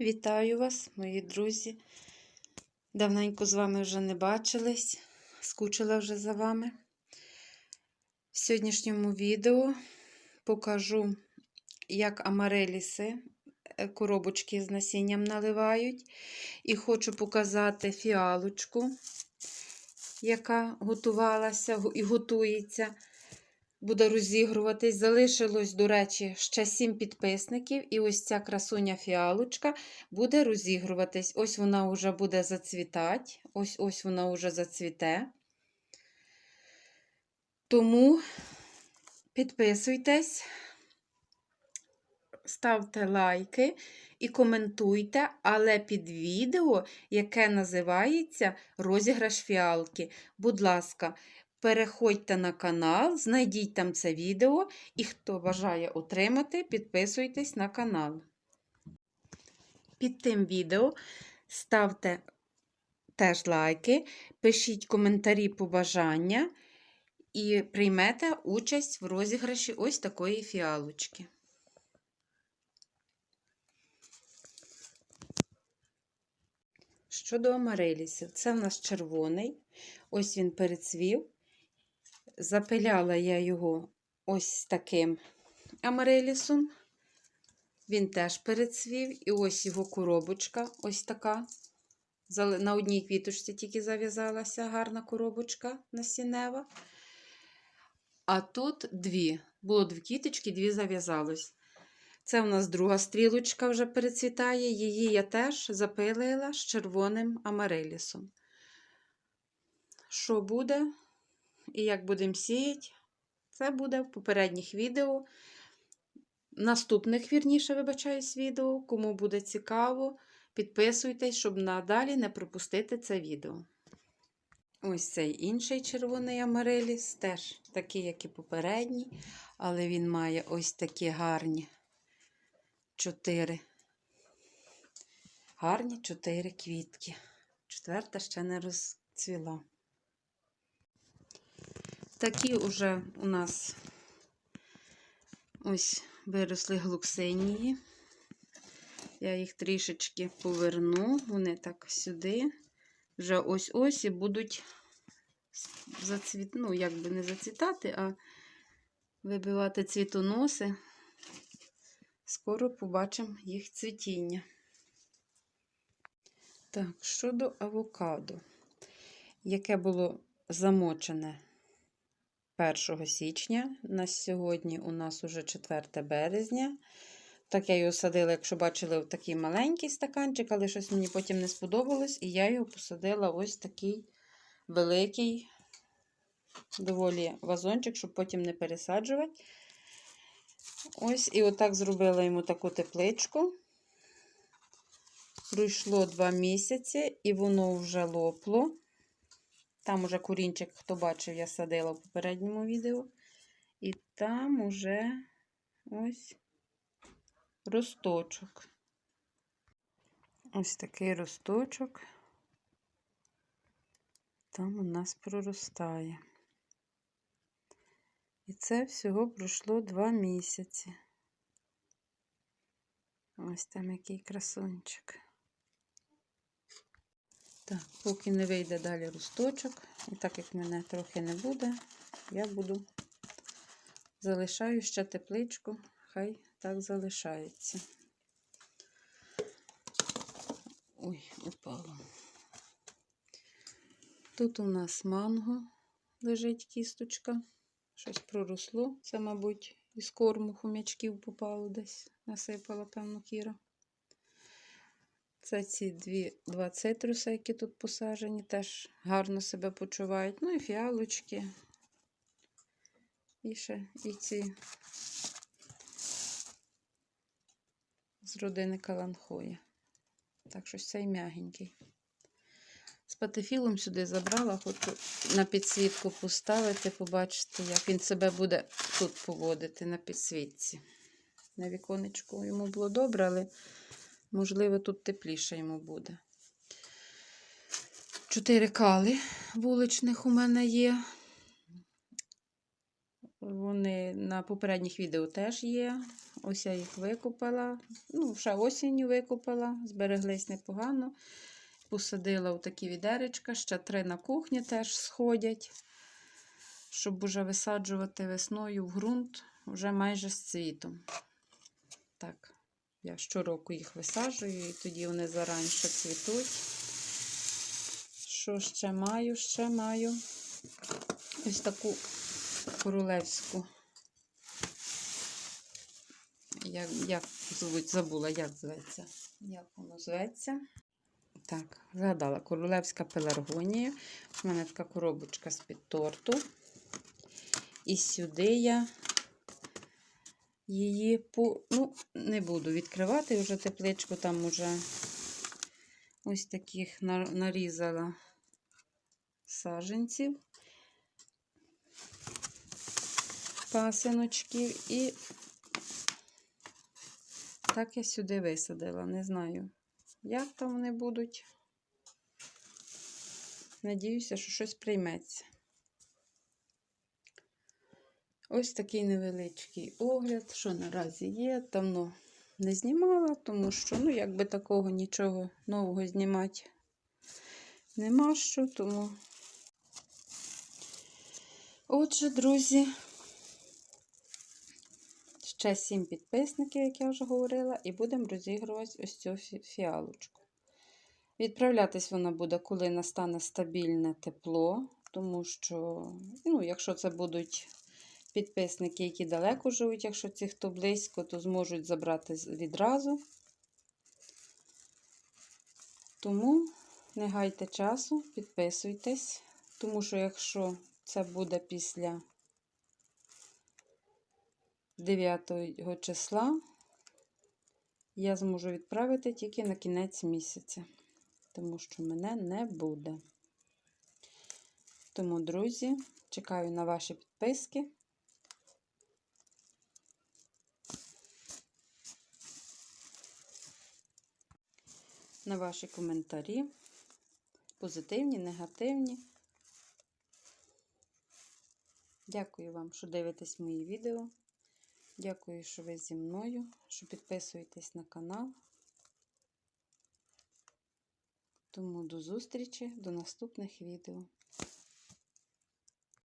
Вітаю вас, мої друзі. Давненько з вами вже не бачились, скучила вже за вами. В сьогоднішньому відео покажу, як амареліси е, коробочки з насінням наливають. І хочу показати фіалочку, яка готувалася і готується буде розігруватись. Залишилось, до речі, ще 7 підписників. І ось ця красуня фіалочка буде розігруватись. Ось вона вже буде зацвітати. Ось ось вона вже зацвіте. Тому підписуйтесь, ставте лайки і коментуйте, але під відео, яке називається Розіграш фіалки. Будь ласка, переходьте на канал, знайдіть там це відео, і хто бажає отримати, підписуйтесь на канал. Під тим відео ставте теж лайки, пишіть коментарі побажання і приймете участь в розіграші ось такої фіалочки. Щодо амарелісів, це в нас червоний. Ось він перецвів. Запиляла я його ось таким амарелісом. Він теж перецвів. І ось його коробочка, ось така. На одній квіточці тільки зав'язалася гарна коробочка насінева. А тут дві. Було дві квіточки, дві зав'язалось. Це у нас друга стрілочка вже перецвітає. Її я теж запилила з червоним амарелісом. Що буде і як будемо сіяти, це буде в попередніх відео. Наступних, вірніше, вибачаюсь, відео. Кому буде цікаво, підписуйтесь, щоб надалі не пропустити це відео. Ось цей інший червоний амареліс, теж такий, як і попередній, але він має ось такі гарні чотири. Гарні чотири квітки. Четверта ще не розцвіла. Такі вже у нас ось виросли глуксинії. Я їх трішечки поверну, вони так сюди. Вже ось-ось і будуть зацвіт... ну, як би не зацвітати, а вибивати цвітоноси. Скоро побачимо їх цвітіння. Так, щодо авокадо, яке було замочене 1 січня. На сьогодні у нас уже 4 березня. Так, я його садила, якщо бачили, в такий маленький стаканчик, але щось мені потім не сподобалось, і я його посадила ось такий великий, доволі вазончик, щоб потім не пересаджувати. Ось, і отак зробила йому таку тепличку. Пройшло два місяці, і воно вже лопло. Там уже курінчик, хто бачив, я садила в попередньому відео. І там уже ось росточок. Ось такий росточок. Там у нас проростає. І це всього пройшло два місяці. Ось там який красунчик. Так, поки не вийде далі росточок, і так як мене трохи не буде, я буду залишаю ще тепличку, хай так залишається. Ой, упало. Тут у нас манго лежить кісточка. Щось проросло. Це, мабуть, із корму хомячків попало десь, насипала, певно, кіра. Це ці дві, два цитруси, які тут посаджені, теж гарно себе почувають. Ну і фіалочки. І ще і ці з родини каланхоя. Так, щось цей м'ягенький. З патефілом сюди забрала, хочу на підсвітку поставити, побачити, як він себе буде тут поводити на підсвітці. На віконечку йому було добре, але, можливо, тут тепліше йому буде. Чотири кали вуличних у мене є. Вони на попередніх відео теж є. Ось я їх викупила. Ну, ще осінню викупила, збереглись непогано. Посадила у такі відеречка, ще три на кухні теж сходять, щоб уже висаджувати весною в ґрунт вже майже з цвітом. Так, я щороку їх висаджую, і тоді вони зараніше цвітуть. Що ще маю? Ще маю ось таку королевську. Як, як звуть, забула, як зветься. Як воно зветься? Так, згадала королевська пеларгонія. У мене така коробочка з-під торту. І сюди я її по... ну, не буду відкривати вже тепличку, там уже ось таких нарізала саженців, пасиночків і так я сюди висадила. Не знаю, як там вони будуть. Надіюся, що щось прийметься. Ось такий невеличкий огляд, що наразі є. Давно не знімала, тому що, ну, якби такого нічого нового знімати нема що, тому. Отже, друзі, ще сім підписників, як я вже говорила, і будемо розігрувати ось цю фіалочку. Відправлятись вона буде, коли настане стабільне тепло, тому що, ну, якщо це будуть підписники, які далеко живуть, якщо ці, хто близько, то зможуть забрати відразу. Тому не гайте часу, підписуйтесь, тому що якщо це буде після 9 числа, я зможу відправити тільки на кінець місяця, тому що мене не буде. Тому, друзі, чекаю на ваші підписки. На ваші коментарі. Позитивні, негативні. Дякую вам, що дивитесь мої відео. Дякую, що ви зі мною, що підписуєтесь на канал. Тому до зустрічі, до наступних відео.